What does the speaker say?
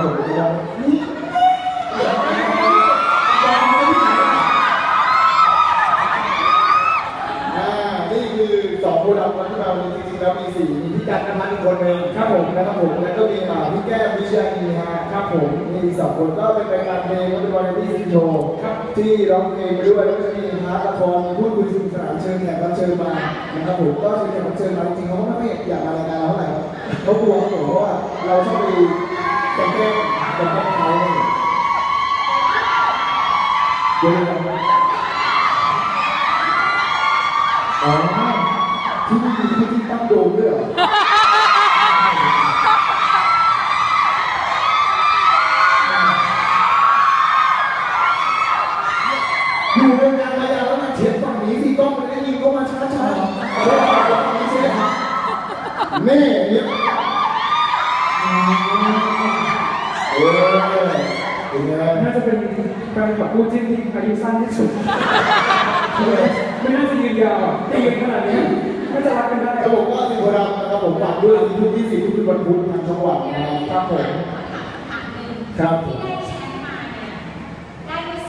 หนูแล้วนี่คือสองคนเราวันที่มาวันนี้จริงๆแล้วมีสี่มีพี่กันนะครับอีกคนหนึ่งครับผมนะครับผมแล้วก็มีอ่าพี่แก้มพี่เชียร์นีฮะครับผมมีสองคนก็เป็นรายการเพลงก็เป็นวาไรตี้ซิงโชว์ครับที่ร้องเพลงไปด้วยแก็จะมีพาร์ทละครพูดคุยสนุกสนานเชิญแขกรับเชิญมานะครับผมก็เชิญแขกรับเชิญมาจริงๆเขาก็ไม่อยากมารายการเราเท่าไหร่เขากลัวเขาบอกว่าเราชอบไป เดี๋ยวอ๋อที่นี่มีที่ตั้งโดมด้วยเหรออยู่วงการมายาวแล้วมาเถียงฝั่งนี้สิกล้องมันได้ยินก็มาช้าช้าๆเอาไว้ก่อนฝั่งนี้สิแม่เนี่ย เออ เป็นไงน่าจะเป็นแฟนกับคู่จิ้นที่อายุสั้นที่สุดไม่น่าจะยืนยาวอะตีกันขนาดนี้น่าจะรักกันได้ครับผมก็สิบวันนะครับผมฝากด้วยทุกที่สี่ทุกวันพุธทางช่องวันนะครับผมครับผม